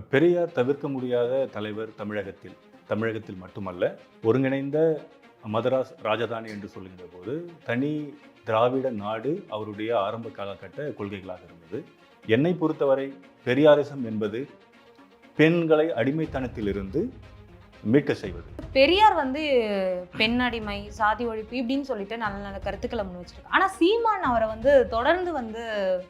பெரியார் தவிர்க்க முடியாத தலைவர் தமிழகத்தில் தமிழகத்தில் மட்டுமல்ல ஒருங்கிணைந்த மதராஸ் ராஜதானி என்று சொல்கின்ற போது தனி திராவிட நாடு அவருடைய ஆரம்ப காலகட்ட கொள்கைகளாக இருந்தது. என்னை பொறுத்தவரை பெரியாரிசம் என்பது பெண்களை அடிமைத்தனத்திலிருந்து மீட்க செய்வது? பெரியார் வந்து பெண் அடிமை சாதி ஒழிப்பு இப்படின்னு சொல்லிட்டு நல்ல நல்ல கருத்துக்களை முன் வச்சிருக்காரு. ஆனா சீமான் அவரை வந்து தொடர்ந்து வந்து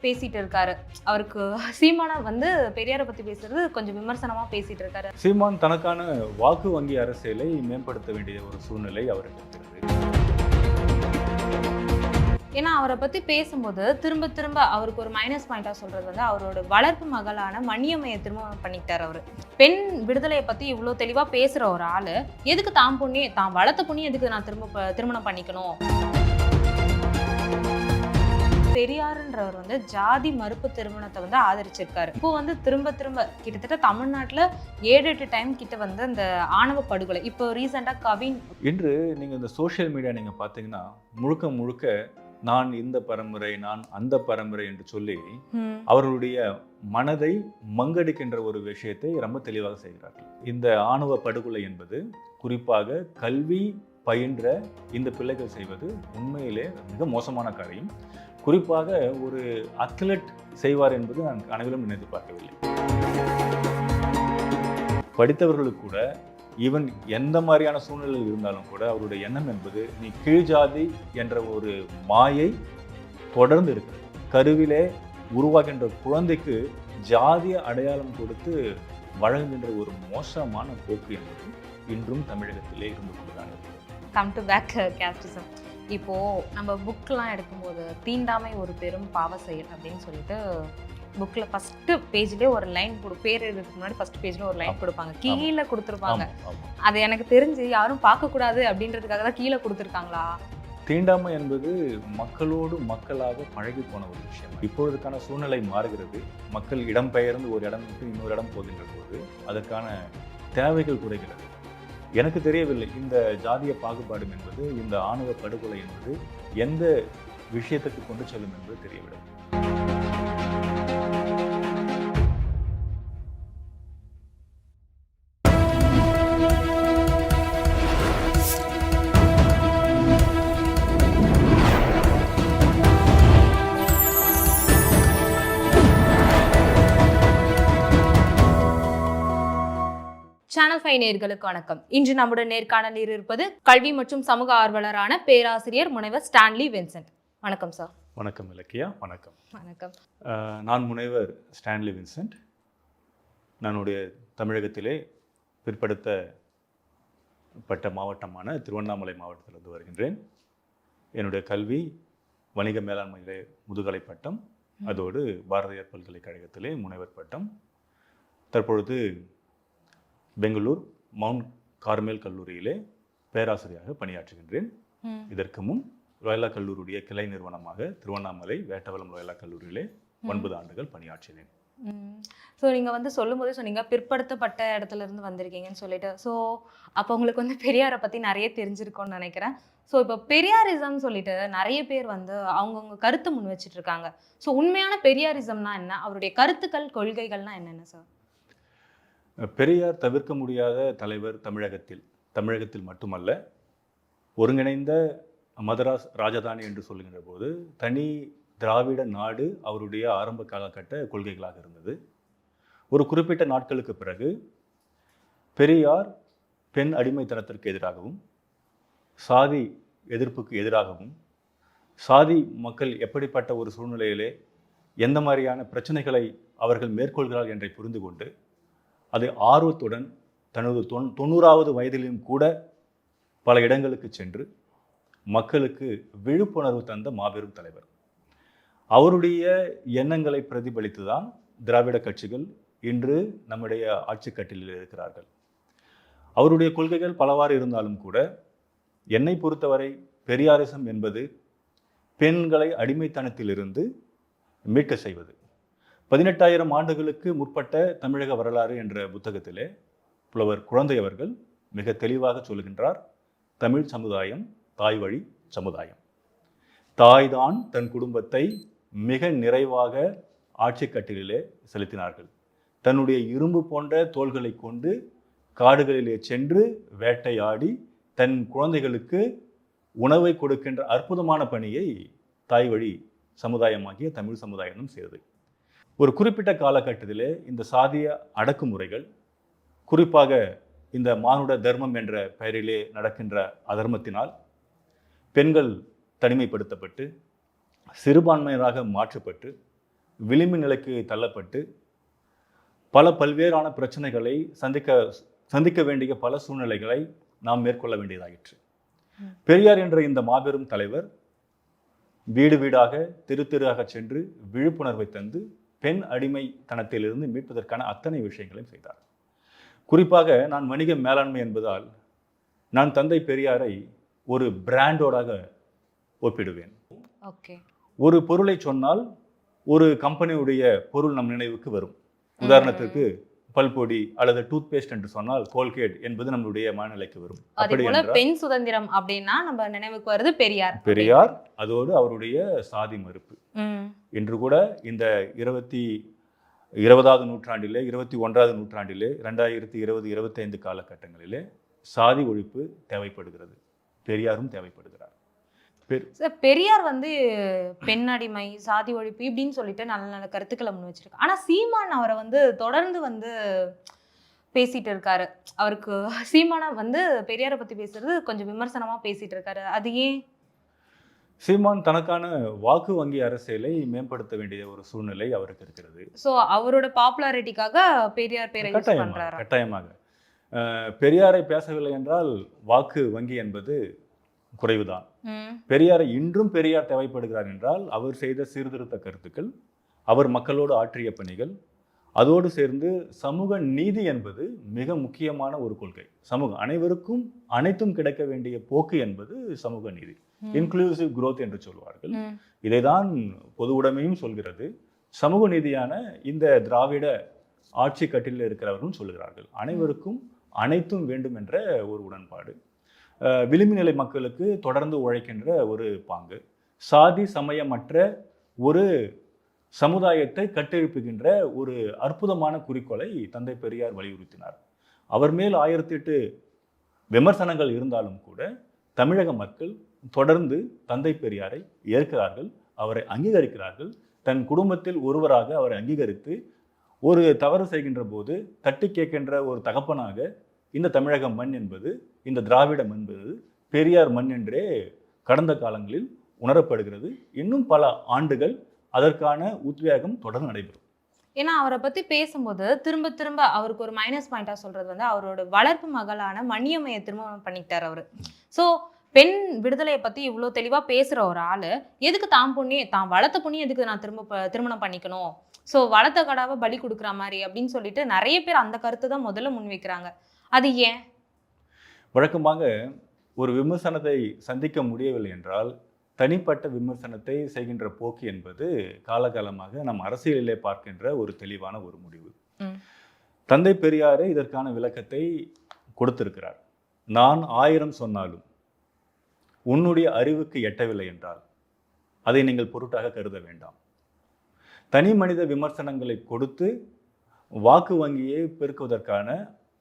பேசிட்டு இருக்காரு. அவருக்கு சீமானை வந்து பெரியாரை பத்தி பேசுறது கொஞ்சம் விமர்சனமா பேசிட்டு இருக்காரு. சீமான் தனக்கான வாக்கு வங்கி அரசியலை மேம்படுத்த வேண்டிய ஒரு சூழ்நிலை அவருக்கு இருக்கிறது. ஏன்னா அவரை பத்தி பேசும்போது திரும்ப திரும்ப அவருக்கு ஒரு மைனஸ் பாயிண்டா சொல்றது வந்து அவரோட வளர்ப்பு மகளான மணியம்மையை திருமணம் பண்ணிக்கிட்டார் அவரு. பெண் விடுதலையை பத்தி இவ்வளவு தெளிவா பேசுற ஒரு ஆளு எதுக்கு தான் பொண்ணே தான் வளர்த்த பொண்ணே எதுக்கு நான் திரும்ப திருமணம் பண்ணிக்கணும்? பெரியாருன்றவர் வந்து ஜாதி மறுப்பு திருமணத்தை வந்து ஆதரிச்சிருக்காரு. இப்போ வந்து திரும்ப திரும்ப கிட்டத்தட்ட தமிழ்நாட்டில் ஏழு எட்டு டைம் கிட்ட வந்து அந்த ஆணவ படுகொலை. இப்போ ரீசெண்டாக கவின் இன்று நீங்கள் இந்த சோஷியல் மீடியா நீங்கள் பார்த்தீங்கன்னா முழுக்க முழுக்க நான் இந்த பரம்பரை நான் அந்த பரம்பரை என்று சொல்லி அவர்களுடைய மனதை மங்கடிக்கின்ற ஒரு விஷயத்தை ரொம்ப தெளிவாக செய்கிறார்கள். இந்த ஆணவ படுகொலை என்பது குறிப்பாக கல்வி பயின்ற இந்த பிள்ளைகள் செய்வது உண்மையிலே மிக மோசமான காரியம். குறிப்பாக ஒரு அத்லட் செய்வார் என்பது நான் கனவிலும் நினைத்து பார்க்கவில்லை. படித்தவர்களுக்கு கூட ஈவன் எந்த மாதிரியான சூழ்நிலையில் இருந்தாலும் கூட அவருடைய எண்ணம் என்பது நீ கீழ் ஜாதி என்ற ஒரு மாயை தொடர்ந்து இருக்கு. கருவிலே உருவாகின்ற குழந்தைக்கு ஜாதிய அடையாளம் கொடுத்து வழங்குகின்ற ஒரு மோசமான போக்கு என்பது இன்றும் தமிழகத்திலே இருந்து கொண்டுதான் கம் டு பேக் கேஸ்டிசம் இப்போ நம்ம புக்கெலாம் எடுக்கும்போது தீண்டாமை ஒரு பெரும் பாவ செயல் அப்படின்னு சொல்லிட்டு புக்ல ஃபர்ஸ்ட் பேஜ்லயே ஒரு லைன் கொடு பேர் எழுதுறதுக்கு முன்னாடி ஃபர்ஸ்ட் பேஜ்ல ஒரு லைன். கொடுப்பாங்க. கீழே கொடுத்துருப்பாங்க. அது எனக்கு தெரிஞ்சு யாரும் பார்க்க கூடாது அப்படின்றதுக்காக தான் கீழே கொடுத்துருக்காங்களா? தீண்டாமை என்பது மக்களோடு மக்களாக பழகி போன ஒரு விஷயம். இப்பொழுதுக்கான சூழ்நிலை மாறுகிறது. மக்கள் இடம்பெயர்ந்து ஒரு இடம் விட்டு இன்னொரு இடம் போகின்ற போது அதற்கான தேவைகள் குறைகிறது. எனக்கு தெரியவில்லை. இந்த ஜாதிய பாகுபாடு என்பது இந்த ஆணவ படுகொலை என்பது எந்த விஷயத்துக்கு கொண்டு செல்லும் என்பது தெரியவில்லை. சேனல் ஃபைவ் நேர்களுக்கு வணக்கம். இன்று நம்முடைய நேர்காணலில் இருப்பது கல்வி மற்றும் சமூக ஆர்வலரான பேராசிரியர் முனைவர் ஸ்டான்லி வின்சென்ட். வணக்கம் சார் வணக்கம் இலக்கியா. வணக்கம். வணக்கம். நான் முனைவர் ஸ்டான்லி வின்சென்ட். நானுடைய தமிழகத்திலே பிற்படுத்தப்பட்ட மாவட்டமான திருவண்ணாமலை மாவட்டத்திலிருந்து வருகின்றேன். என்னுடைய கல்வி வணிக மேலாண்மையிலே முதுகலை பட்டம் அதோடு பாரதியார் பல்கலைக்கழகத்திலே முனைவர் பட்டம். தற்பொழுது பெங்களூர் மவுண்ட் கார்மேல் கல்லூரியிலே பேராசிரியராக பணியாற்றுகின்றேன். இதற்கு முன் லோயலா கல்லூரியுடைய கிளை நிறுவனமாக திருவண்ணாமலை வேட்டவலம் லோயலா கல்லூரியிலே ஒன்பது ஆண்டுகள் பணியாற்றினேன். ஸோ நீங்கள் வந்து சொல்லும்போதே சொன்னீங்க பிற்படுத்தப்பட்ட இடத்துல இருந்து வந்திருக்கீங்கன்னு சொல்லிட்டு ஸோ அப்போ உங்களுக்கு வந்து பெரியாரை பற்றி நிறைய தெரிஞ்சிருக்கும்னு நினைக்கிறேன். ஸோ இப்போ பெரியாரிசம் சொல்லிட்டு நிறைய பேர் வந்து அவங்கவுங்க கருத்தை முன் வச்சிட்டு இருக்காங்க ஸோ உண்மையான பெரியாரிசம்னா என்ன? அவருடைய கருத்துக்கள் கொள்கைகள்னா என்னென்ன சார் பெரியார் தவிர்க்க முடியாத தலைவர் தமிழகத்தில் தமிழகத்தில் மட்டுமல்ல ஒருங்கிணைந்த மதராஸ் ராஜதானி என்று சொல்கின்ற போது தனி திராவிட நாடு அவருடைய ஆரம்ப காலகட்ட கொள்கைகளாக இருந்தது. ஒரு குறிப்பிட்ட நாட்களுக்கு பிறகு பெரியார் பெண் அடிமைத்தனத்திற்கு எதிராகவும் சாதி எதிர்ப்புக்கு எதிராகவும் சாதி மக்கள் எப்படிப்பட்ட ஒரு சூழ்நிலையிலே எந்த மாதிரியான பிரச்சனைகளை அவர்கள் மேற்கொள்கிறார்கள் என்றை புரிந்து கொண்டு அது ஆர்வத்துடன் தனது தொன் தொண்ணூறாவது வயதிலும் கூட பல இடங்களுக்கு சென்று மக்களுக்கு விழிப்புணர்வு தந்த மாபெரும் தலைவர். அவருடைய எண்ணங்களை பிரதிபலித்து தான் திராவிட கட்சிகள் இன்று நம்முடைய ஆட்சிக்கட்டிலில் இருக்கிறார்கள். அவருடைய கொள்கைகள் பலவாறு இருந்தாலும் கூட என்னை பொறுத்தவரை பெரியாரிசம் என்பது பெண்களை அடிமைத்தனத்திலிருந்து மீட்க செய்வது. பதினெட்டாயிரம் ஆண்டுகளுக்கு முற்பட்ட தமிழக வரலாறு என்ற புத்தகத்திலே புலவர் குழந்தை அவர்கள் மிக தெளிவாக சொல்கின்றார் தமிழ் சமுதாயம் தாய் வழி சமுதாயம். தாய்தான் தன் குடும்பத்தை மிக நிறைவாக ஆட்சி கட்டிலே செலுத்தினார்கள். தன்னுடைய இரும்பு போன்ற தோள்களை கொண்டு காடுகளிலே சென்று வேட்டையாடி தன் குழந்தைகளுக்கு உணவை கொடுக்கின்ற அற்புதமான பணியை தாய் வழி சமுதாயமாகிய தமிழ் சமுதாயம் செய்தது. ஒரு குறிப்பிட்ட காலகட்டத்திலே இந்த சாதிய அடக்குமுறைகள் குறிப்பாக இந்த மானுட தர்மம் என்ற பெயரிலே நடக்கின்ற அதர்மத்தினால் பெண்கள் தனிமைப்படுத்தப்பட்டு சிறுபான்மையராக மாற்றப்பட்டு விளிம்பு நிலைக்கு தள்ளப்பட்டு பல பல்வேறான பிரச்சனைகளை சந்திக்க சந்திக்க வேண்டிய பல சூழ்நிலைகளை நாம் மேற்கொள்ள வேண்டியதாயிற்று. பெரியார் என்ற இந்த மாபெரும் தலைவர் வீடு வீடாக தெரு தெருவாக சென்று விழிப்புணர்வை தந்து பெண் அடிமைத்தனத்திலிருந்து மீட்பதற்கான அத்தனை விஷயங்களையும் செய்தார். குறிப்பாக நான் வணிக மேலாண்மை என்பதால் நான் தந்தை பெரியாரை ஒரு பிராண்டோடாக ஒப்பிடுவேன். ஒரு பொருளை சொன்னால் ஒரு கம்பெனியுடைய பொருள் நம் நினைவுக்கு வரும். உதாரணத்திற்கு பல்பொடி அல்லது டூத் பேஸ்ட் என்று சொன்னால் கோல்கேட் என்பது நம்மளுடைய மனநிலைக்கு வரும். அதே போல பெண் சுதந்திரம் அப்படின்னா நம்ம நினைவுக்கு வருது பெரியார் பெரியார் அதோடு அவருடைய சாதி மறுப்பு. இன்று கூட இந்த இருபத்தி இருபதாவது நூற்றாண்டிலே இருபத்தி ஒன்றாவது நூற்றாண்டிலே ரெண்டாயிரத்தி இருபது இருபத்தைந்து காலகட்டங்களிலே சாதி ஒழிப்பு தேவைப்படுகிறது. பெரியாரும் தேவைப்படுகிறார். சார் பெரியார் வந்து பெண் அடிமை சாதி ஒழிப்பு இப்படின்னு சொல்லிட்டு நல்ல நல்ல கருத்துக்களை முன் வச்சிருக்கு ஆனா சீமான் அவரை வந்து தொடர்ந்து வந்து பேசிட்டு இருக்காரு. அவருக்கு சீமானா வந்து பெரியாரை பத்தி பேசுறது கொஞ்சம் விமர்சனமா பேசிட்டு இருக்காரு. அது ஏன்? சீமான் தனக்கான வாக்கு வங்கி அரசியலை மேம்படுத்த வேண்டிய ஒரு சூழ்நிலை அவருக்கு இருக்கிறது. சோ அவரோட பாப்புலாரிட்டிக்காக பெரியார் பேரை கட்டாயமாக கட்டாயமாக. பெரியாரை பேசவில்லை என்றால் வாக்கு வங்கி என்பது குறைவுதான். பெரியாரை இன்றும் பெரியார் தேவைப்படுகிறார் என்றால் அவர் செய்த சீர்திருத்த கருத்துக்கள் அவர் மக்களோடு ஆற்றிய பணிகள் அதோடு சேர்ந்து சமூக நீதி என்பது மிக முக்கியமான ஒரு கொள்கை. சமூகம் அனைவருக்கும் அனைத்தும் கிடைக்க வேண்டிய போக்கு என்பது சமூக நீதி. இன்க்ளூசிவ் growth என்று சொல்வார்கள். இதைதான் பொது உடைமையும் சொல்கிறது. சமூக நீதியான இந்த திராவிட ஆட்சி கட்டில் இருக்கிறவர்களும் சொல்கிறார்கள். அனைவருக்கும் அனைத்தும் வேண்டும் என்ற ஒரு உடன்பாடு. விளிம்பு நிலை மக்களுக்கு தொடர்ந்து உழைக்கின்ற ஒரு பாங்கு. சாதி சமயமற்ற ஒரு சமுதாயத்தை கட்டெழுப்புகின்ற ஒரு அற்புதமான குறிக்கோளை தந்தை பெரியார் வலியுறுத்தினார். அவர் மேல் ஆயிரத்தி எட்டு விமர்சனங்கள் இருந்தாலும் கூட தமிழக மக்கள் தொடர்ந்து தந்தை பெரியாரை ஏற்கிறார்கள் அவரை அங்கீகரிக்கிறார்கள். தன் குடும்பத்தில் ஒருவராக அவரை அங்கீகரித்து ஒரு தவறு செய்கின்ற போது தட்டி கேட்கின்ற ஒரு தகப்பனாக இந்த தமிழக மண் என்பது இந்த திராவிடம் என்பது பெரியார் மண் என்றே கடந்த காலங்களில் உணரப்படுகிறது. இன்னும் பல ஆண்டுகள் அதற்கான உத்வேகம் தொடர்ந்து நடைபெறும். ஏன்னா அவரை பத்தி பேசும்போது திரும்ப திரும்ப அவருக்கு ஒரு மைனஸ் பாயிண்டா சொல்றது வந்து அவரோட வளர்ப்பு மகளான மணியம்மையை திருமணம் பண்ணிக்கிட்டார் அவரு. ஸோ பெண் விடுதலையை பத்தி இவ்வளோ தெளிவா பேசுற ஒரு ஆளு எதுக்கு தான் பொண்ணே தான் வளர்த்த பொண்ணி எதுக்கு நான் திரும்ப ப- திருமணம் பண்ணிக்கணும்? ஸோ வளர்த்த கடாவை பலி கொடுக்குற மாதிரி அப்படின்னு சொல்லிட்டு நிறைய பேர் அந்த கருத்தை தான் முதல்ல முன்வைக்கிறாங்க. அது ஏன்? வழக்கமாக ஒரு விமர்சனத்தை சந்திக்க முடியவில்லை என்றால் தனிப்பட்ட விமர்சனத்தை செய்கின்ற போக்கு என்பது காலகாலமாக நம் அரசியலிலே பார்க்கின்ற ஒரு தெளிவான ஒரு முடிவு. தந்தை பெரியாரே இதற்கான விளக்கத்தை கொடுத்திருக்கிறார். நான் ஆயிரம் சொன்னாலும் உன்னுடைய அறிவுக்கு எட்டவில்லை என்றால் அதை நீங்கள் பொருட்டாக கருத வேண்டாம். தனி மனித விமர்சனங்களை கொடுத்து வாக்கு வங்கியை பெருக்குவதற்கான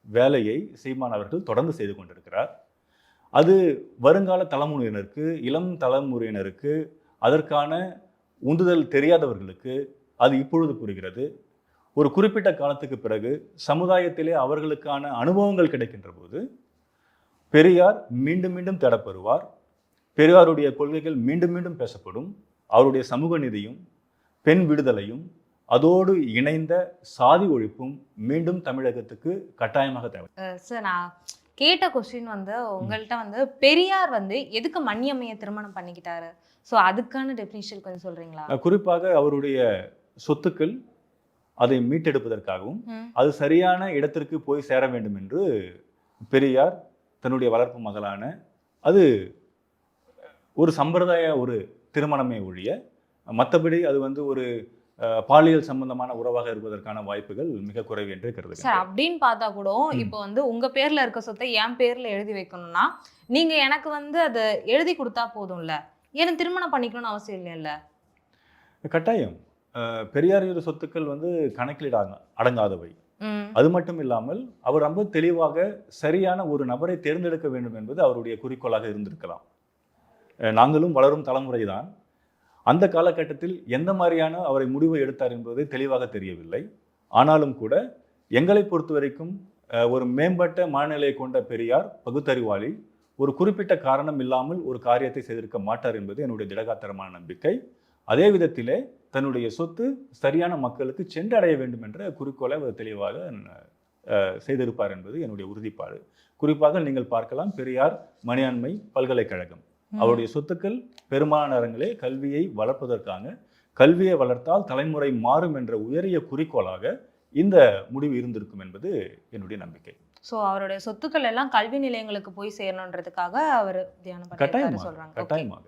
வேலையை சீமான் அவர்கள் தொடர்ந்து செய்து கொண்டிருக்கிறார். அது வருங்கால தலைமுறையினருக்கு இளம் தலைமுறையினருக்கு அதற்கான உந்துதல் தெரியாதவர்களுக்கு அது இப்பொழுது புரிகிறது. ஒரு குறிப்பிட்ட காலத்துக்கு பிறகு சமுதாயத்திலே அவர்களுக்கான அனுபவங்கள் கிடைக்கின்ற போது பெரியார் மீண்டும் மீண்டும் தேடப்பெறுவார் பெரியாருடைய கொள்கைகள் மீண்டும் மீண்டும் பேசப்படும். அவருடைய சமூக நிதியும் பெண் விடுதலையும் அதோடு இணைந்த சாதி ஒழிப்பும் மீண்டும் தமிழகத்துக்கு கட்டாயமாக தேவை. சார் நான் கேட்ட கொஸ்டின் வந்து உங்கள்கிட்ட வந்து பெரியார் வந்து எதுக்கு மணியம்மையை திருமணம் பண்ணிக்கிட்டாரு? ஸோ அதுக்கான டெஃபினிஷன் கொஞ்சம் சொல்றீங்களா? குறிப்பாக அவருடைய சொத்துக்கள் அதை மீட்டெடுப்பதற்காகவும். அது சரியான இடத்திற்கு போய் சேர வேண்டும் என்று பெரியார் தன்னுடைய வளர்ப்பு மகளான அது ஒரு சம்பிரதாய ஒரு திருமணமே ஒழிய மற்றபடி அது வந்து ஒரு பாலியல் சம்பந்தமான உறவாக இருப்பதற்கான வாய்ப்புகள் மிக குறைவு என்று சார் கருதுகிறேன் அப்படின்னு பார்த்தா கூட இப்போ வந்து உங்க பேர்ல இருக்க சொத்தை என் பேர்ல எழுதி வைக்கணும்னா நீங்க எனக்கு வந்து அதை எழுதி கொடுத்தா போதும்ல? எனக்கு திருமணம் பண்ணிக்கணும்னு அவசியம் இல்லைல்ல கட்டாயம். அஹ், பெரியாரியோட சொத்துக்கள் வந்து கணக்கிலிடாங்க அடங்காதவை. அது மட்டும் இல்லாமல் அவர் ரொம்ப தெளிவாக சரியான ஒரு நபரை தேர்ந்தெடுக்க வேண்டும் என்பது அவருடைய குறிக்கோளாக இருந்திருக்கலாம். நாங்களும் வளரும் தலைமுறை தான் அந்த காலகட்டத்தில் எந்த மாதிரியான அவரை முடிவு எடுத்தார் என்பது தெளிவாக தெரியவில்லை. ஆனாலும் கூட எங்களை பொறுத்த வரைக்கும் ஒரு மேம்பட்ட மனநிலையை கொண்ட பெரியார் பகுத்தறிவாளி ஒரு குறிப்பிட்ட காரணம் இல்லாமல் ஒரு காரியத்தை செய்திருக்க மாட்டார் என்பது என்னுடைய திடகாத்திரமான நம்பிக்கை. அதே விதத்திலே தன்னுடைய சொத்து சரியான மக்களுக்கு சென்றடைய வேண்டும் என்ற குறிக்கோளை அவர் தெளிவாக செய்திருப்பார் என்பது என்னுடைய உறுதிப்பாடு. குறிப்பாக நீங்கள் பார்க்கலாம் பெரியார் மணியாண்மை பல்கலைக்கழகம். அவருடைய சொத்துக்கள் பெரும்பாலான கல்வியை வளர்ப்பதற்காக கல்வியை வளர்த்தால் தலைமுறை மாறும் என்ற உயரிய குறிக்கோளாக இந்த முடிவு இருந்திருக்கும் என்பது என்னுடைய நம்பிக்கை. ஸோ அவருடைய சொத்துக்கள் எல்லாம் கல்வி நிலையங்களுக்கு போய் சேரணுன்றதுக்காக அவர் தியானம் சொல்றாங்க. கட்டாயமாக.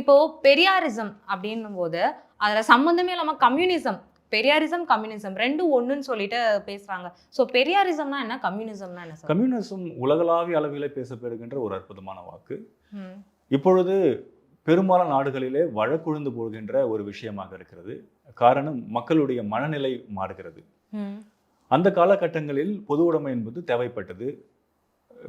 இப்போ பெரியாரிசம் அப்படின்னும் போது அதுல சம்பந்தமே இல்லாம கம்யூனிசம் பெரியாரிசம் கம்யூனிசம் ரெண்டும் ஒண்ணுன்னு சொல்லிட்டு பேசுறாங்க. ஸோ பெரியாரிசம்னா என்ன? கம்யூனிசம்னா என்ன கம்யூனிசம் உலகளாவிய அளவிலே பேசப்படுகின்ற ஒரு அற்புதமான வாக்கு. இப்பொழுது பெரும்பாலான நாடுகளிலே வழக்குழுந்து போகின்ற ஒரு விஷயமாக இருக்கிறது. காரணம் மக்களுடைய மனநிலை மாறுகிறது. அந்த காலகட்டங்களில் பொது உடைமை என்பது தேவைப்பட்டது.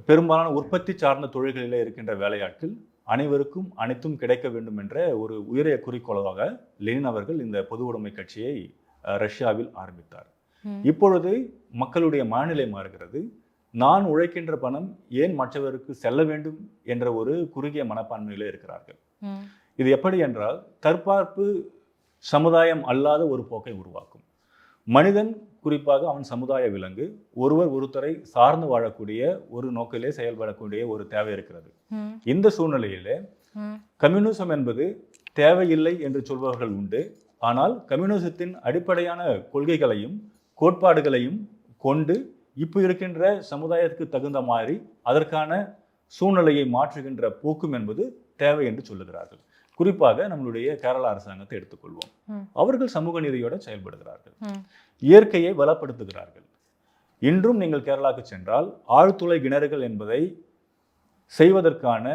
பெரும்பாலான உற்பத்தி சார்ந்த தொழில்களிலே இருக்கின்ற வேலையாட்கள் அனைவருக்கும் அனைத்தும் கிடைக்க வேண்டும் என்ற ஒரு உயரிய குறிக்கோளாக லெனின் அவர்கள் இந்த பொது உடைமை கட்சியை ரஷ்யாவில் ஆரம்பித்தார். இப்பொழுது மக்களுடைய மனநிலை மாறுகிறது. நான் உழைக்கின்ற பணம் ஏன் மற்றவருக்கு செல்ல வேண்டும் என்ற ஒரு குறுகிய மனப்பான்மையிலே இருக்கிறார்கள். இது எப்படி என்றால் தற்பார்ப்பு சமுதாயம் அல்லாத ஒரு போக்கை உருவாக்கும். மனிதன் குறிப்பாக அவன் சமுதாய விலங்கு ஒருவர் ஒருத்தரை சார்ந்து வாழக்கூடிய ஒரு நோக்கிலே செயல்படக்கூடிய ஒரு தேவை இருக்கிறது. இந்த சூழ்நிலையிலே கம்யூனிசம் என்பது தேவையில்லை என்று சொல்பவர்கள் உண்டு. ஆனால் கம்யூனிசத்தின் அடிப்படையான கொள்கைகளையும் கோட்பாடுகளையும் கொண்டு இப்போ இருக்கின்ற சமுதாயத்துக்கு தகுந்த மாதிரி அதற்கான சூழ்நிலையை மாற்றுகின்ற போக்கும் என்பது தேவை என்று சொல்லுகிறார்கள். குறிப்பாக நம்மளுடைய கேரள அரசாங்கத்தை எடுத்துக்கொள்வோம். அவர்கள் சமூக நீதியோட செயல்படுகிறார்கள். இயற்கையை வளப்படுத்துகிறார்கள். இன்றும் நீங்கள் கேரளாவுக்கு சென்றால் ஆழ்துளை கிணறுகள் என்பதை செய்வதற்கான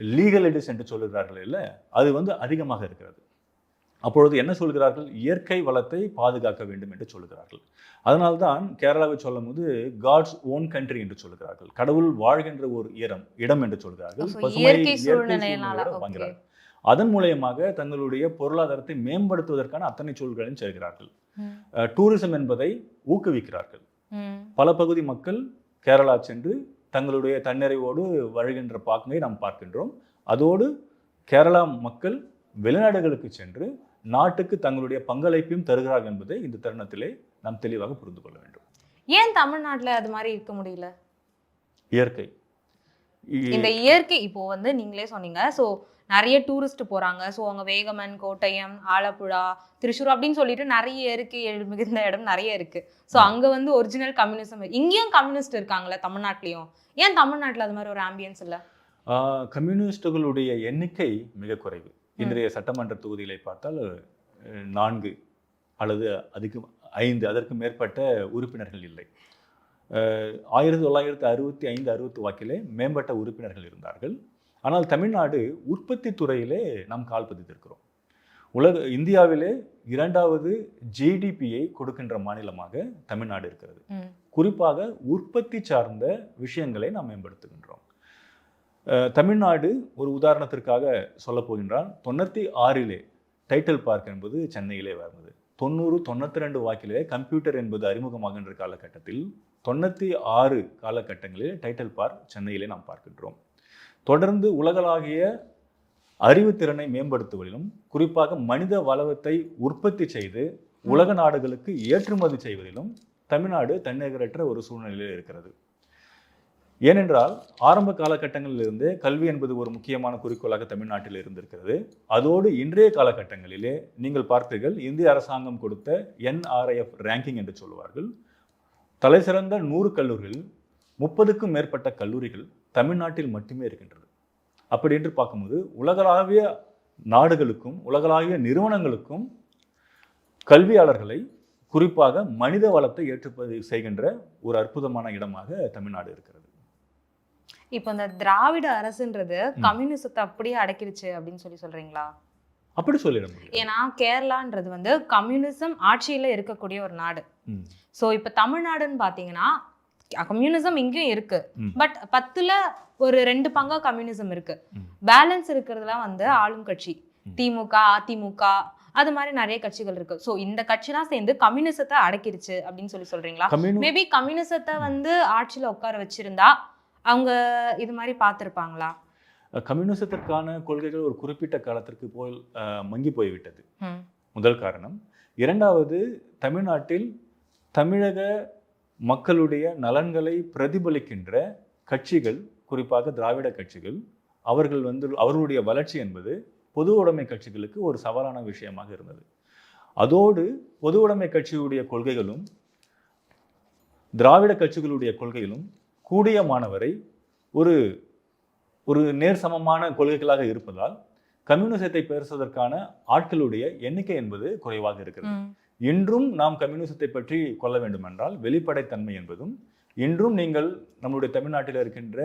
லீகலிட்டிஸ் என்று சொல்லுகிறார்கள் இல்லை? அது வந்து அதிகமாக இருக்கிறது. அப்பொழுது என்ன சொல்கிறார்கள்? இயற்கை வளத்தை பாதுகாக்க வேண்டும் என்று சொல்லுகிறார்கள் அதனால்தான் கேரளாவை சொல்லும்போது காட்ஸ் ஓன் கண்ட்ரி என்று சொல்லுகிறார்கள் கடவுள் வாழ்கின்ற ஒரு இடம் இடம் என்று சொல்லுகிறார்கள் So, பசுமை. வாங்குகிறார்கள் அதன் மூலயமாக தங்களுடைய பொருளாதாரத்தை மேம்படுத்துவதற்கான அத்தனை சூழல்களையும் செய்கிறார்கள் டூரிசம் என்பதை ஊக்குவிக்கிறார்கள். பல பகுதி மக்கள் கேரளா சென்று தங்களுடைய தன்னிறைவோடு வருகின்ற பாக்கை நாம் பார்க்கின்றோம். அதோடு கேரளா மக்கள் வெளிநாடுகளுக்கு சென்று நாட்டுக்கு தங்களுடைய பங்களிப்பையும் தருகிறார்கள் என்பதை இந்த தருணத்திலே நாம் தெளிவாக புரிந்து கொள்ள வேண்டும். ஏன் தமிழ்நாட்டுல அது மாதிரி இருக்க முடியல? இயற்கை. இந்த இயற்கை இப்போ வந்து நீங்களே சொன்னீங்க. ஸோ நிறைய டூரிஸ்ட் போறாங்க. ஸோ அங்க வேகமன் கோட்டயம் ஆலப்புழா திருச்சூர் அப்படின்னு சொல்லிட்டு நிறைய இயற்கை மிகுந்த இடம் நிறைய இருக்கு. ஸோ அங்க வந்து ஒரிஜினல் கம்யூனிசம் இங்கேயும் கம்யூனிஸ்ட் இருக்காங்களே தமிழ்நாட்டிலையும். ஏன் தமிழ்நாட்டுல அது மாதிரி ஒரு ஆம்பியன்ஸ் இல்ல? கம்யூனிஸ்டுகளுடைய எண்ணிக்கை மிக குறைவு. இன்றைய சட்டமன்ற தொகுதிகளை பார்த்தால் நான்கு அல்லது அதுக்கு ஐந்து அதற்கு மேற்பட்ட உறுப்பினர்கள் இல்லை. ஆயிரத்தி தொள்ளாயிரத்தி அறுபத்தி ஐந்து அறுபத்தி வாக்கிலே மேம்பட்ட உறுப்பினர்கள் இருந்தார்கள். ஆனால் தமிழ்நாடு உற்பத்தி துறையிலே நாம் கால் பதித்திருக்கிறோம். உலக இந்தியாவிலே இரண்டாவது ஜிடிபியை கொடுக்கின்ற மாநிலமாக தமிழ்நாடு இருக்கிறது. குறிப்பாக உற்பத்தி சார்ந்த விஷயங்களை நாம் மேம்படுத்துகின்றோம். தமிழ்நாடு ஒரு உதாரணத்திற்காக சொல்ல போகின்றான் தொண்ணூற்றி ஆறிலே டைட்டில் பார்க் என்பது சென்னையிலே வந்தது. தொண்ணூறு தொண்ணூற்றி ரெண்டு வாக்கிலே கம்ப்யூட்டர் என்பது அறிமுகமாகின்ற காலகட்டத்தில் தொண்ணூற்றி ஆறு காலகட்டங்களில் டைட்டில் பார்க் சென்னையிலே நாம் பார்க்கின்றோம். தொடர்ந்து உலகளாகிய அறிவுத்திறனை மேம்படுத்துவதிலும் குறிப்பாக மனித வளத்தை உற்பத்தி செய்து உலக நாடுகளுக்கு ஏற்றுமதி செய்வதிலும் தமிழ்நாடு தன்னிகரற்ற ஒரு சூழ்நிலையில் இருக்கிறது. ஏனென்றால் ஆரம்ப காலகட்டங்களிலிருந்தே கல்வி என்பது ஒரு முக்கியமான குறிக்கோளாக தமிழ்நாட்டில் இருந்திருக்கிறது. அதோடு இன்றைய காலகட்டங்களிலே நீங்கள் பார்த்தீர்கள் இந்திய அரசாங்கம் கொடுத்த என்ஆர்ஐஎஃப் ரேங்கிங் என்று சொல்லுவார்கள் தலைசிறந்த நூறு கல்லூரிகள் முப்பதுக்கும் மேற்பட்ட கல்லூரிகள் தமிழ்நாட்டில் மட்டுமே இருக்கின்றது. அப்படி என்று பார்க்கும்போது உலகளாவிய நாடுகளுக்கும் உலகளாவிய நிறுவனங்களுக்கும் கல்வியாளர்களை குறிப்பாக மனித வளத்தை ஏற்றுப்பது செய்கின்ற ஒரு அற்புதமான இடமாக தமிழ்நாடு இருக்கிறது. இப்போ இந்த திராவிட அரசுன்றது. கம்யூனிசத்தை அப்படியே அடக்கிடுச்சு அப்படின்னு சொல்லி சொல்றீங்களா அப்படி சொல்லிட ஏன்னா கேரளான்றது வந்து கம்யூனிசம் ஆட்சியில இருக்கக்கூடிய ஒரு நாடு. ஸோ இப்போ தமிழ்நாடுன்னு பார்த்தீங்கன்னா கம்யூனிசம் இங்கேயும் இருக்கு. பட் பத்துல ஒரு ரெண்டு பங்கா கம்யூனிசம் இருக்கு. பேலன்ஸ் இருக்கிறதுலாம் வந்து ஆளும் கட்சி. திமுக அதிமுக அது மாதிரி நிறைய கட்சிகள் இருக்கு ஸோ இந்த கட்சிலாம் சேர்ந்து கம்யூனிசத்தை அடக்கிருச்சு அப்படின்னு சொல்லி சொல்றீங்களா மேபி கம்யூனிசத்தை வந்து ஆட்சியில உட்கார வச்சிருந்தா அவங்க இது மாதிரி பார்த்துருப்பாங்களா? கம்யூனிசத்திற்கான கொள்கைகள் ஒரு குறிப்பிட்ட காலத்திற்கு போல் மங்கி போய்விட்டது. முதல் காரணம். இரண்டாவது தமிழ்நாட்டில் தமிழக மக்களுடைய நலன்களை பிரதிபலிக்கின்ற கட்சிகள் குறிப்பாக திராவிட கட்சிகள் அவர்கள் வந்து அவர்களுடைய வளர்ச்சி என்பது பொது உடைமை கட்சிகளுக்கு ஒரு சவாலான விஷயமாக இருந்தது. அதோடு பொது உடைமை கட்சியுடைய கொள்கைகளும் திராவிட கட்சிகளுடைய கொள்கைகளும் கூடிய மாணவரை ஒரு ஒரு நேர் சமமான கொள்கைகளாக இருப்பதால் கம்யூனிசத்தை பேசுவதற்கான ஆட்களுடைய எண்ணிக்கை என்பது குறைவாக இருக்கிறது. இன்றும் நாம் கம்யூனிசத்தை பற்றி கொள்ள வேண்டுமென்றால் வெளிப்படைத்தன்மை என்பதும் இன்றும் நீங்கள் நம்முடைய தமிழ்நாட்டில் இருக்கின்ற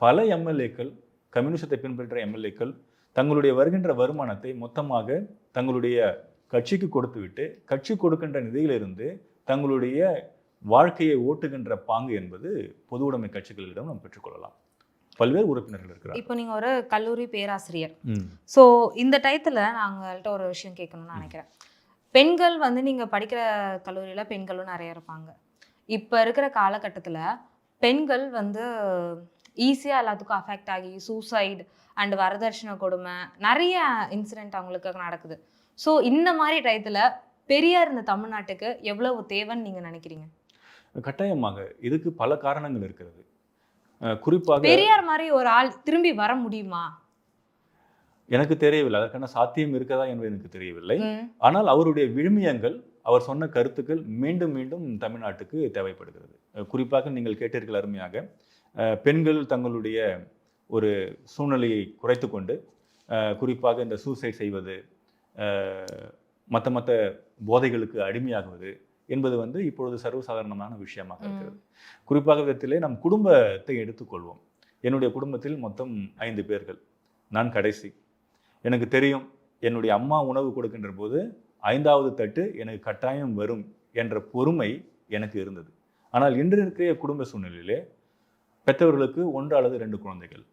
பல எம்எல்ஏக்கள் கம்யூனிசத்தை பின்பற்ற எம்எல்ஏக்கள் தங்களுடைய வருகின்ற வருமானத்தை மொத்தமாக தங்களுடைய கட்சிக்கு கொடுத்துவிட்டு கட்சி கொடுக்கின்ற நிதியிலிருந்து தங்களுடைய வாழ்க்கையை ஓட்டுகின்ற பாங்கு என்பது பொது உடைமை கட்சிகளிடம் நாம் பெற்றுக்கொள்ளலாம். பல்வேறு உறுப்பினர்கள் இருக்கிறார் இப்போ நீங்க ஒரு கல்லூரி பேராசிரியர். ஸோ இந்த டயத்தில் நாங்கள்கிட்ட ஒரு விஷயம் கேட்கணும்னு நினைக்கிறேன். பெண்கள் வந்து நீங்கள் படிக்கிற கல்லூரியில் பெண்களும் நிறைய இருப்பாங்க. இப்போ இருக்கிற காலகட்டத்தில் பெண்கள் வந்து ஈஸியாக எல்லாத்துக்கும் அஃபெக்ட் ஆகி சூசைடு அண்ட் வரதட்சணை கொடுமை நிறைய இன்சிடென்ட் அவங்களுக்கு நடக்குது. ஸோ இந்த மாதிரி டயத்தில் பெரியார் இந்த தமிழ்நாட்டுக்கு எவ்வளவு தேவைன்னு நீங்கள் நினைக்கிறீங்க? கட்டாயமாக இதுக்கு பல காரணங்கள் இருக்கிறது. குறிப்பாக பெரியார் மாதிரி ஒரு ஆள் திரும்பி வர முடியுமா? எனக்கு தெரியவில்லை. அதற்கான சாத்தியம் இருக்கதா என்பது எனக்கு தெரியவில்லை. ஆனால் அவருடைய விழுமியங்கள் அவர் சொன்ன கருத்துக்கள் மீண்டும் மீண்டும் தமிழ்நாட்டுக்கு தேவைப்படுகிறது. குறிப்பாக நீங்கள் கேட்டீர்கள் அருமையாக பெண்கள் தங்களுடைய ஒரு சூழ்நிலையை குறைத்து கொண்டு குறிப்பாக இந்த சூசைட் செய்வது மற்ற மற்ற போதைகளுக்கு அடிமையாகுவது என்பது வந்து இப்பொழுது சர்வசாதாரணமான விஷயமாக. இருக்கிறது. குறிப்பாக விதத்திலே நம் குடும்பத்தை எடுத்துக்கொள்வோம். என்னுடைய குடும்பத்தில் மொத்தம் ஐந்து பேர்கள். நான் கடைசி. எனக்கு தெரியும் என்னுடைய அம்மா உணவு கொடுக்கின்ற போது ஐந்தாவது தட்டு எனக்கு கட்டாயம் வரும் என்ற பொறுமை எனக்கு இருந்தது. ஆனால் இன்று இருக்கிற குடும்ப சூழ்நிலையிலே பெற்றவர்களுக்கு ஒன்று அல்லது ரெண்டு குழந்தைகள்.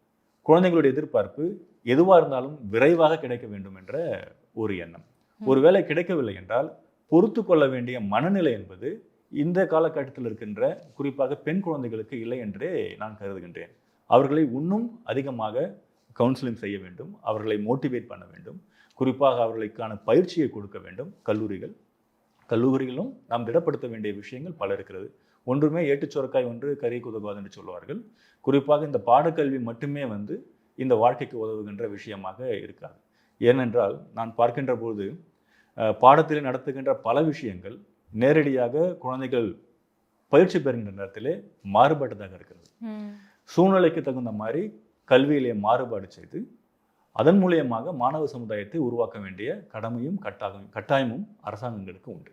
குழந்தைகளுடைய எதிர்பார்ப்பு எதுவாக இருந்தாலும் விரைவாக கிடைக்க வேண்டும் என்ற ஒரு எண்ணம். ஒருவேளை கிடைக்கவில்லை என்றால் பொறுத்து கொள்ள வேண்டிய மனநிலை என்பது இந்த காலகட்டத்தில் இருக்கின்ற குறிப்பாக பெண் குழந்தைகளுக்கு இல்லை என்றே நான் கருதுகின்றேன். அவர்களை இன்னும் அதிகமாக கவுன்சிலிங் செய்ய வேண்டும் அவர்களை மோட்டிவேட் பண்ண வேண்டும் குறிப்பாக அவர்களுக்கான பயிற்சியை கொடுக்க வேண்டும் கல்லூரிகள். கல்லூரிகளும் நாம் திடப்படுத்த வேண்டிய விஷயங்கள் பல இருக்கிறது. ஒன்றுமே ஏட்டுச் சுரக்காய் ஒன்று கறிக்கு உதவாது என்று சொல்வார்கள். குறிப்பாக இந்த பாடக்கல்வி மட்டுமே வந்து இந்த வாழ்க்கைக்கு உதவுகின்ற விஷயமாக இருக்காது. ஏனென்றால் நான் பார்க்கின்ற போது பாடத்தில் நடத்துகின்ற பல விஷயங்கள் நேரடியாக குழந்தைகள் பயிற்சி பெறுகின்ற நேரத்திலே மாறுபட்டதாக இருக்கிறது. சூழ்நிலைக்கு தகுந்த மாதிரி கல்வியிலே மாறுபாடு செய்து அதன் மூலியமாக மாணவ சமுதாயத்தை உருவாக்க வேண்டிய கடமையும் கட்டாயம் கட்டாயமும் அரசாங்கங்களுக்கு உண்டு.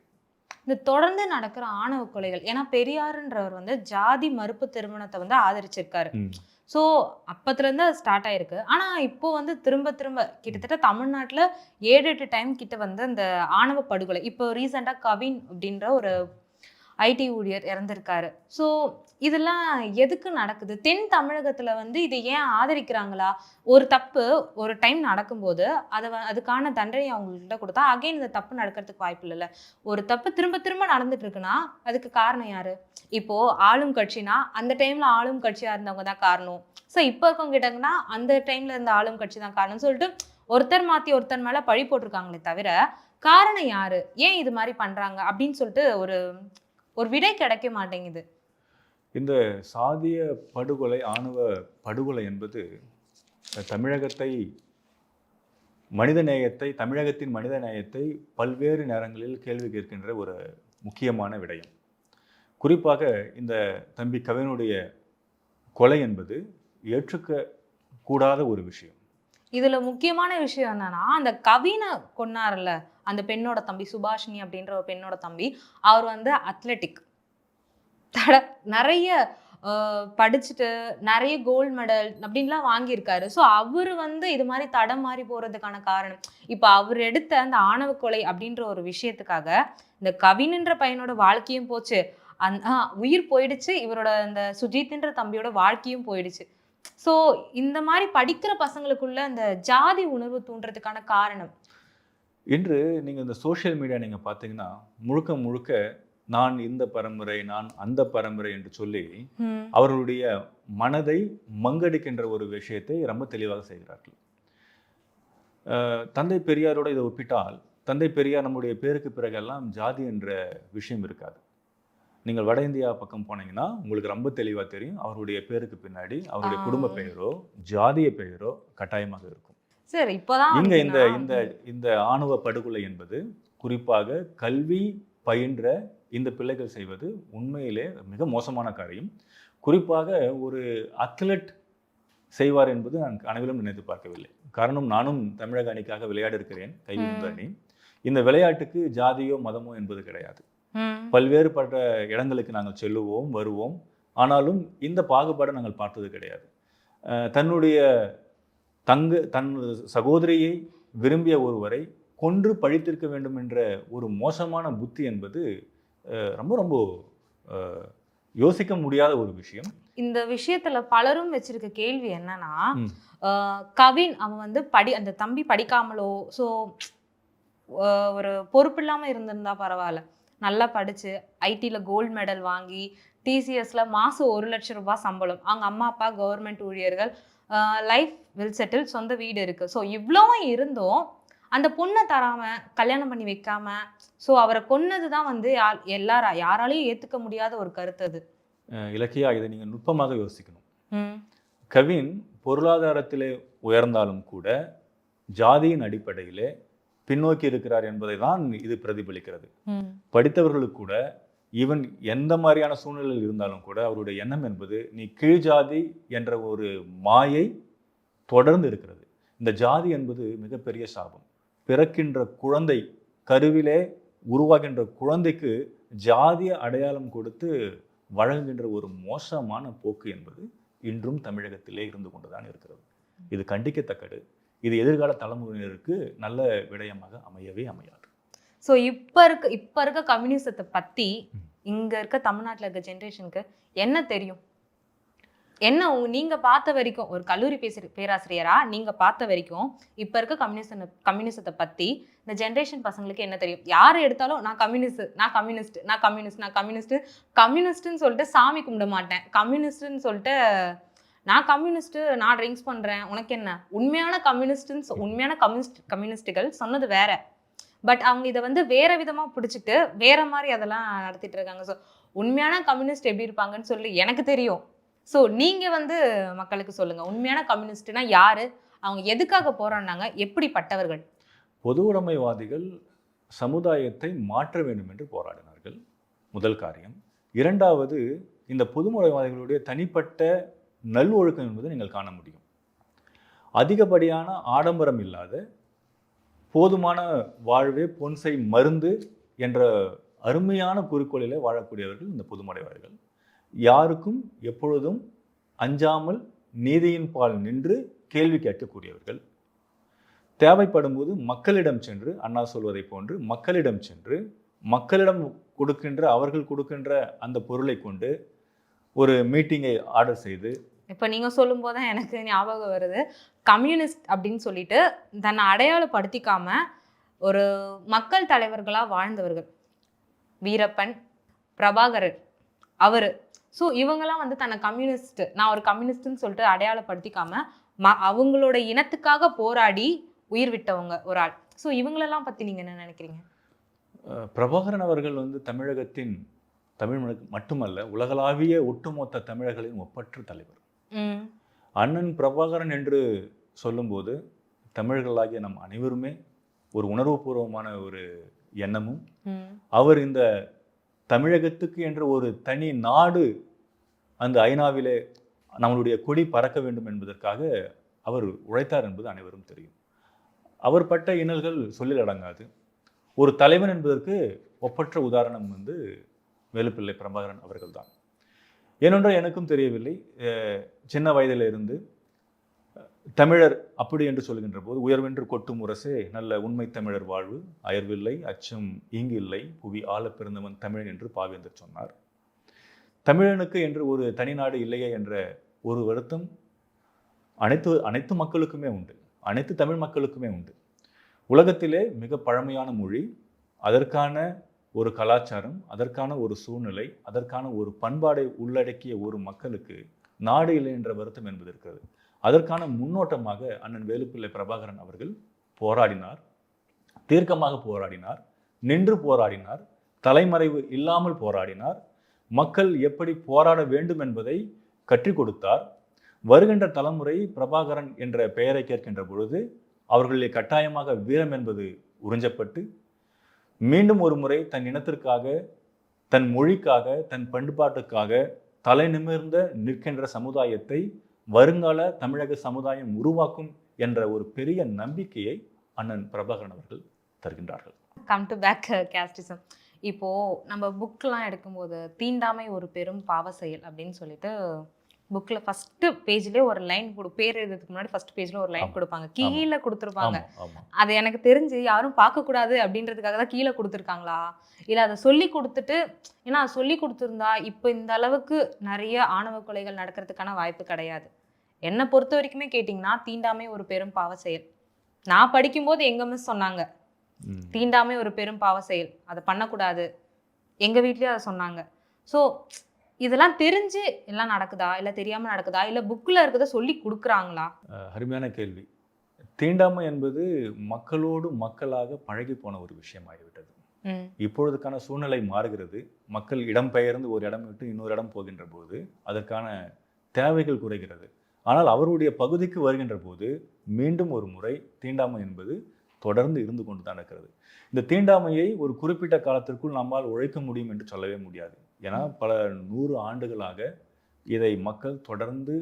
இந்த தொடர்ந்து நடக்கிற ஆணவ கொலைகள் ஏன்னா பெரியாருன்றவர் வந்து ஜாதி மறுப்பு திருமணத்தை வந்து ஆதரிச்சிருக்காரு. ஸோ அப்பத்துலேருந்து அது ஸ்டார்ட் ஆயிருக்கு. ஆனால் இப்போ வந்து திரும்ப திரும்ப கிட்டத்தட்ட தமிழ்நாட்டில் ஏழு எட்டு டைம் கிட்ட வந்து அந்த ஆணவ படுகொலை இப்போ ரீசெண்டாக கவின் அப்படின்ற ஒரு ஐடி ஊழியர் இறந்திருக்காரு. ஸோ இதெல்லாம் எதுக்கு நடக்குது? தென் தமிழகத்தில் வந்து இதை ஏன் ஆதரிக்கிறாங்களா? ஒரு தப்பு ஒரு டைம் நடக்கும்போது அதை வ- அதுக்கான தண்டனை அவங்கள்ட்ட கொடுத்தா அகைன் இந்த தப்பு நடக்கிறதுக்கு வாய்ப்பு இல்லைல்ல ஒரு தப்பு திரும்ப திரும்ப நடந்துட்டு இருக்குன்னா அதுக்கு காரணம் யாரு? இப்போ ஆளும் கட்சினா அந்த டைம்ல ஆளும் கட்சியா இருந்தவங்க தான் காரணம். ஸோ இப்போ இருக்கவங்க கிட்டங்கன்னா அந்த டைம்ல இருந்த ஆளும் கட்சி தான் காரணம்னு சொல்லிட்டு ஒருத்தர் மாத்தி ஒருத்தர் மேல பழி போட்டிருக்காங்களே தவிர காரணம் யாரு? ஏன் இது மாதிரி பண்றாங்க? அப்படின்னு சொல்லிட்டு ஒரு ஒரு விடை கிடைக்க மாட்டேங்குது. இந்த சாதிய படுகொலை ஆணவ படுகொலை என்பது தமிழகத்தை மனித நேயத்தை தமிழகத்தின் மனித நேயத்தை பல்வேறு நேரங்களில் கேள்வி கேட்கின்ற ஒரு முக்கியமான விடயம். குறிப்பாக இந்த தம்பி கவினுடைய கொலை என்பது ஏற்றுக்க கூடாத ஒரு விஷயம். இதுல முக்கியமான விஷயம் என்னன்னா அந்த கவினை கொன்னார்ல அந்த பெண்ணோட தம்பி சுபாஷினி அப்படின்ற ஒரு பெண்ணோட தம்பி அவர் வந்து அத்லெட்டிக் தட நிறைய படிச்சுட்டு நிறைய கோல்டு மெடல் அப்படின்லாம் வாங்கியிருக்காரு. ஸோ அவர் வந்து இது மாதிரி தடம் மாறி போகிறதுக்கான காரணம் இப்போ அவர் எடுத்த அந்த ஆணவ கொலை அப்படின்ற ஒரு விஷயத்துக்காக இந்த கவின்ன்ற பையனோட வாழ்க்கையும் போச்சு. அந் உயிர் போயிடுச்சு இவரோட அந்த சுஜித்ன்ற தம்பியோட வாழ்க்கையும் போயிடுச்சு. ஸோ இந்த மாதிரி படிக்கிற பசங்களுக்குள்ள அந்த ஜாதி உணர்வு தூண்டுறதுக்கான காரணம் இன்று நீங்கள் இந்த சோஷியல் மீடியா நீங்கள் பார்த்தீங்கன்னா முழுக்க முழுக்க நான் இந்த பரம்பரை நான் அந்த பரம்பரை என்று சொல்லி அவர்களுடைய மனதை மங்கடிக்கின்ற ஒரு விஷயத்தை ரொம்ப தெளிவாக செய்கிறார்கள். தந்தை பெரியாரோட இதை ஒப்பிட்டால் தந்தை பெரியார் நம்முடைய பேருக்கு பிறகெல்லாம் ஜாதி என்ற விஷயம் இருக்காது. நீங்கள் வட இந்தியா பக்கம் போனீங்கன்னா உங்களுக்கு ரொம்ப தெளிவாக தெரியும் அவருடைய பேருக்கு பின்னாடி அவருடைய. குடும்ப பெயரோ ஜாதிய பெயரோ கட்டாயமாக இருக்கும். சரி இப்போதான் இங்க இந்த இந்த இந்த ஆணவ படுகொலை என்பது குறிப்பாக கல்வி பயின்ற இந்த பிள்ளைகள் செய்வது உண்மையிலே மிக மோசமான காரியம். குறிப்பாக ஒரு அத்லட் செய்வார் என்பது நான் கனவிலும் நினைத்து பார்க்கவில்லை. காரணம் நானும் தமிழக அணிக்காக விளையாடி இருக்கிறேன் கைவிழுந்த. அணி. இந்த விளையாட்டுக்கு ஜாதியோ மதமோ என்பது கிடையாது. ம். பல்வேறுபட்ட இடங்களுக்கு நாங்கள் செல்லுவோம் வருவோம். ஆனாலும் இந்த பாகுபாடை நாங்கள் பார்த்தது கிடையாது. தன்னுடைய தங்கு தன் சகோதரியை விரும்பிய ஒருவரை கொன்று பழித்திருக்க வேண்டும் என்ற ஒரு மோசமான புத்தி என்பது ரொம்ப ரொம்ப யோசிக்க முடியாத ஒரு விஷயம். இந்த விஷயத்துல பலரும் வச்சிருக்க கேள்வி என்னன்னா கவின் அவன் வந்து படி அந்த தம்பி படிக்காமலோ ஸோ ஒரு பொறுப்பு இல்லாம இருந்திருந்தா பரவாயில்ல. நல்லா படிச்சு ஐடில கோல்டு மெடல் வாங்கி டிசிஎஸ்ல மாசம் ஒரு லட்சம் ரூபாய் சம்பளம். அவங்க அம்மா அப்பா கவர்மெண்ட் ஊழியர்கள் லைஃப் வில் செட்டில் சொந்த வீடு இருக்கு. ஸோ இவ்வளவும் இருந்தும் அந்த பொண்ணை தராம கல்யாணம் பண்ணி வைக்காம ஸோ அவரை கொன்னது தான் வந்து யா- எல்லாரா யாராலையும் ஏத்துக்க முடியாத ஒரு கருத்து அது. இலக்கியா இதை நீங்கள் நுட்பமாக யோசிக்கணும். கவின் பொருளாதாரத்திலே உயர்ந்தாலும் கூட ஜாதியின் அடிப்படையிலே பின்னோக்கி இருக்கிறார் என்பதை தான் இது பிரதிபலிக்கிறது. படித்தவர்களுக்கு கூட ஈவன் எந்த மாதிரியான சூழ்நிலையில் இருந்தாலும் கூட அவருடைய எண்ணம் என்பது நீ கீழ் ஜாதி என்ற ஒரு மாயை தொடர்ந்து இருக்கிறது. இந்த ஜாதி என்பது மிகப்பெரிய சாபம். பிறக்கின்ற குழந்தை கருவிலே உருவாகின்ற குழந்தைக்கு ஜாதிய அடையாளம் கொடுத்து வழங்குகின்ற ஒரு மோசமான போக்கு என்பது இன்றும் தமிழகத்திலே இருந்து கொண்டுதான் இருக்கிறது. இது கண்டிக்கத்தக்கது. இது எதிர்கால தலைமுறையினருக்கு நல்ல விடயமாக அமையவே அமையாது. ஸோ இப்போ இருக்க இப்போ இருக்க கம்யூனிசத்தை பற்றி இங்கே இருக்க தமிழ்நாட்டில் இருக்க ஜென்ரேஷனுக்கு என்ன தெரியும்? என்ன நீங்கள் பார்த்த வரைக்கும் ஒரு கல்லூரி பேசுற பேராசிரியரா நீங்கள் பார்த்த வரைக்கும் இப்போ இருக்க கம்யூனிசன் கம்யூனிசத்தை பற்றி இந்த ஜென்ரேஷன் பசங்களுக்கு என்ன தெரியும்? யாரை எடுத்தாலும் நான் கம்யூனிஸ்ட் நான் கம்யூனிஸ்ட் நான் கம்யூனிஸ்ட் நான் கம்யூனிஸ்ட் கம்யூனிஸ்ட்னு சொல்லிட்டு சாமி கும்பிட மாட்டேன். கம்யூனிஸ்ட்னு சொல்லிட்டு நான் கம்யூனிஸ்ட்டு நான் ட்ரிங்க்ஸ் பண்ணுறேன் உனக்கு என்ன? உண்மையான கம்யூனிஸ்ட்னு உண்மையான கம்யூனிஸ்ட் கம்யூனிஸ்ட்டுகள் சொன்னது வேற. பட் அவங்க இதை வந்து வேற விதமா பிடிச்சிட்டு வேற மாதிரி அதெல்லாம் நடத்திட்டு இருக்காங்க. ஸோ உண்மையான கம்யூனிஸ்ட் எப்படி இருப்பாங்கன்னு சொல்லி எனக்கு தெரியும். ஸோ நீங்க வந்து மக்களுக்கு சொல்லுங்க. உண்மையான கம்யூனிஸ்ட்னா யாரு? அவங்க எதுக்காக போராடினாங்க? எப்படிப்பட்டவர்கள்? பொது உடைமைவாதிகள் சமுதாயத்தை மாற்ற வேண்டும் என்று போராடினார்கள். முதல் காரியம். இரண்டாவது இந்த பொதுமுறைவாதிகளுடைய தனிப்பட்ட நல்ஒழுக்கம் என்பதை நீங்கள் காண முடியும். அதிகப்படியான ஆடம்பரம் இல்லாத போதுமான வாழ்வே பொன்சை மருந்து என்ற அருமையான குறிக்கோளிலே வாழக்கூடியவர்கள் இந்த புதுமடைவார்கள். யாருக்கும் எப்பொழுதும் அஞ்சாமல் நீதியின் பால் நின்று கேள்வி கேட்கக்கூடியவர்கள். தேவைப்படும் போது மக்களிடம் சென்று அண்ணா சொல்வதை போன்று மக்களிடம் சென்று மக்களிடம் கொடுக்கின்ற அவர்கள் கொடுக்கின்ற அந்த பொருளை கொண்டு ஒரு மீட்டிங்கை ஆர்டர் செய்து இப்போ நீங்கள் சொல்லும் போது தான் எனக்கு ஞாபகம் வருது. கம்யூனிஸ்ட் அப்படின்னு சொல்லிட்டு தன்னை அடையாளப்படுத்திக்காம ஒரு மக்கள் தலைவர்களா வாழ்ந்தவர்கள். வீரப்பன் பிரபாகரர் அவர். ஸோ இவங்கெல்லாம் வந்து தன்னை கம்யூனிஸ்ட் நான் ஒரு கம்யூனிஸ்ட்னு சொல்லிட்டு அடையாளப்படுத்திக்காம ம அவங்களோட இனத்துக்காக போராடி உயிர் விட்டவங்க ஒரு ஆள். ஸோ இவங்களெல்லாம் பத்தி நீங்க என்ன நினைக்கிறீங்க? பிரபாகரன் அவர்கள் வந்து தமிழகத்தின் தமிழ் மட்டுமல்ல உலகளாவிய ஒட்டுமொத்த தமிழர்களின் ஒப்பற்ற தலைவர். அண்ணன் பிரபாகரன் என்று சொல்லும்போது தமிழர்களாகிய நம் அனைவருமே ஒரு உணர்வுபூர்வமான ஒரு எண்ணமும் அவர் இந்த தமிழகத்துக்கு என்ற ஒரு தனி நாடு அந்த ஐநாவிலே நம்மளுடைய கொடி பறக்க வேண்டும் என்பதற்காக அவர் உழைத்தார் என்பது அனைவரும் தெரியும். அவர் பட்ட இன்னல்கள் சொல்லில் அடங்காது. ஒரு தலைவன் என்பதற்கு ஒப்பற்ற உதாரணம் வந்து வேலுப்பிள்ளை பிரபாகரன் அவர்கள்தான். ஏனென்றால் எனக்கும் தெரியவில்லை. சின்ன வயதில் இருந்து தமிழர் அப்படி என்று சொல்கின்ற போது உயர்வென்று கொட்டும் முரசே நல்ல உண்மை தமிழர் வாழ்வு அயர்வில்லை அச்சம் ஈங்கில்லை புவி ஆள பிறந்தவன் தமிழன் என்று பாவேந்தர் சொன்னார். தமிழனுக்கு என்று ஒரு தனிநாடு இல்லையே என்ற ஒரு வருத்தம் அனைத்து அனைத்து மக்களுக்குமே உண்டு. அனைத்து தமிழ் மக்களுக்குமே உண்டு. உலகத்திலே மிக பழமையான மொழி அதற்கான ஒரு கலாச்சாரம் அதற்கான ஒரு சூழ்நிலை அதற்கான ஒரு பண்பாடை உள்ளடக்கிய ஒரு மக்களுக்கு நாடு இல்லை என்ற வருத்தம் என்பது இருக்கிறது. அதற்கான முன்னோட்டமாக அண்ணன் வேலுப்பிள்ளை பிரபாகரன் அவர்கள் போராடினார் தீர்க்கமாக போராடினார் நின்று போராடினார் தலைமறைவு இல்லாமல் போராடினார் மக்கள் எப்படி போராட வேண்டும் என்பதை கற்றுக் கொடுத்தார். வருகின்ற தலைமுறை பிரபாகரன் என்ற பெயரை கேட்கின்ற பொழுது அவர்களை கட்டாயமாக வீரம் என்பது உறிஞ்சப்பட்டு மீண்டும் ஒரு முறை தன் இனத்திற்காக தன் மொழிக்காக தன் பண்பாட்டுக்காக தலை நிமிர்ந்த நிற்கின்ற சமுதாயத்தை வருங்கால தமிழக சமுதாயம் உருவாக்கும் என்ற ஒரு பெரிய நம்பிக்கையை அண்ணன் பிரபாகரன் அவர்கள் தருகின்றார்கள். கம் டு பேக் கேஸ்டிசம் இப்போ நம்ம புக்லாம் எடுக்கும்போது தீண்டாமை ஒரு பெரும் பாவ செயல் அப்படின்னு சொல்லிட்டு புக்ல ஃபர்ஸ்ட் பேஜ்லயே ஒரு லைன் கொடு பேர் எழுதுறதுக்கு முன்னாடி ஃபர்ஸ்ட் பேஜ்ல ஒரு லைன். கொடுப்பாங்க. கீழே கொடுத்துருப்பாங்க. அது எனக்கு தெரிஞ்சு யாரும் பார்க்கக்கூடாது அப்படின்றதுக்காக தான் கீழே கொடுத்துருக்காங்களா? இல்லை அதை சொல்லி கொடுத்துட்டு ஏன்னா அது சொல்லி கொடுத்துருந்தா இப்போ இந்த அளவுக்கு நிறைய ஆணவ கொலைகள் நடக்கிறதுக்கான வாய்ப்பு கிடையாது. என்னை பொறுத்த வரைக்குமே கேட்டிங்கன்னா தீண்டாமை ஒரு பெரும் பாவ செயல். நான் படிக்கும்போது எங்க மிஸ் சொன்னாங்க. தீண்டாமை ஒரு பெரும் பாவ செயல். அதை பண்ணக்கூடாது. எங்கள் வீட்லேயும் அதை சொன்னாங்க. ஸோ இதெல்லாம் தெரிஞ்சு எல்லாம் நடக்குதா? இல்லை தெரியாமல் நடக்குதா? இல்லை புக்கில் இருக்கிறத சொல்லி கொடுக்குறாங்களா? அருமையான கேள்வி. தீண்டாமை என்பது மக்களோடு மக்களாக பழகி போன ஒரு விஷயமாகிவிட்டது. இப்பொழுதுக்கான சூழ்நிலை மாறுகிறது. மக்கள் இடம்பெயர்ந்து ஒரு இடம் விட்டு இன்னொரு இடம் போகின்ற போது அதற்கான தேவைகள் குறைகிறது. ஆனால் அவருடைய பகுதிக்கு வருகின்ற போது மீண்டும் ஒரு முறை தீண்டாமை என்பது தொடர்ந்து இருந்து கொண்டு தான் இருக்கிறது. இந்த தீண்டாமையை ஒரு குறிப்பிட்ட காலத்திற்குள் நம்மால் உழைக்க முடியும் என்று சொல்லவே முடியாது. ஏன்னா பல நூறு ஆண்டுகளாக இதை மக்கள் தொடர்ந்து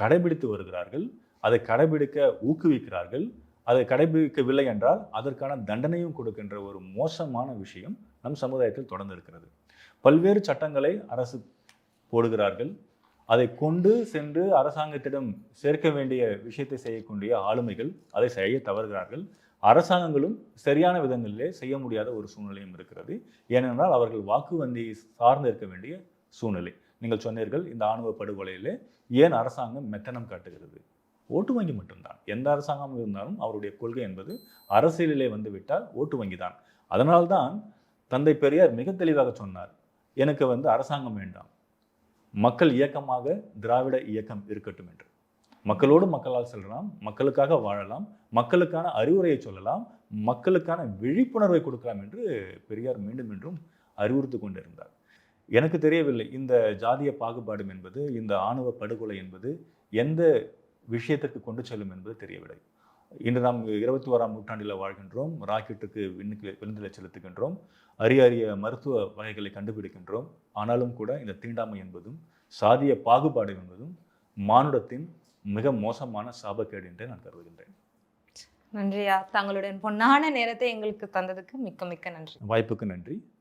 கடைபிடித்து வருகிறார்கள். அதை கடைபிடிக்க ஊக்குவிக்கிறார்கள். அதை கடைபிடிக்கவில்லை என்றால் அதற்கான தண்டனையும் கொடுக்கின்ற ஒரு மோசமான விஷயம் நம் சமுதாயத்தில் தொடர்ந்து இருக்கிறது பல்வேறு சட்டங்களை அரசு போடுகிறார்கள். அதை கொண்டு சென்று அரசாங்கத்திடம் சேர்க்க வேண்டிய விஷயத்தை செய்யக்கூடிய ஆளுமைகள் அதை செய்ய தவறுகிறார்கள். அரசாங்கங்களும் சரியான விதங்களிலே செய்ய முடியாத ஒரு சூழ்நிலையும் இருக்கிறது. ஏனென்றால் அவர்கள் வாக்கு வங்கியை சார்ந்து இருக்க வேண்டிய சூழ்நிலை. நீங்கள் சொன்னீர்கள் இந்த ஆணவ படுகொலையிலே ஏன் அரசாங்கம் மெத்தனம் காட்டுகிறது? ஓட்டு வங்கி மட்டும்தான். எந்த அரசாங்கம் இருந்தாலும் அவருடைய கொள்கை என்பது அரசியலிலே வந்து விட்டால் ஓட்டு வங்கி தான். அதனால்தான் தந்தை பெரியார் மிக தெளிவாக சொன்னார் எனக்கு வந்து அரசாங்கம் வேண்டாம். மக்கள் இயக்கமாக திராவிட இயக்கம் இருக்கட்டும் என்று. மக்களோடு மக்களால் செல்லலாம் மக்களுக்காக வாழலாம் மக்களுக்கான அறிவுரையை சொல்லலாம் மக்களுக்கான விழிப்புணர்வை கொடுக்கலாம் என்று பெரியார் மீண்டும் மீண்டும் அறிவுறுத்து கொண்டிருந்தார். எனக்கு தெரியவில்லை இந்த ஜாதிய பாகுபாடும் என்பது இந்த ஆணவ படுகொலை என்பது எந்த விஷயத்திற்கு கொண்டு செல்லும் என்பது தெரியவில்லை. இன்று நாம் இருபத்தி ஓராம் நூற்றாண்டில் வாழ்கின்றோம் ராக்கெட்டுக்கு விண்ணுக்கு விருந்தில செலுத்துகின்றோம் அரிய அரிய மருத்துவ வகைகளை கண்டுபிடிக்கின்றோம். ஆனாலும் கூட இந்த தீண்டாமை என்பதும் சாதிய பாகுபாடு என்பதும் மானுடத்தின் மிக மோசமான சாபக்கேடு என்றே நான் கருதுகின்றேன். நன்றியா. தங்களுடைய பொன்னான நேரத்தை எங்களுக்கு தந்ததுக்கு மிக்க மிக்க நன்றி. வாய்ப்புக்கு நன்றி.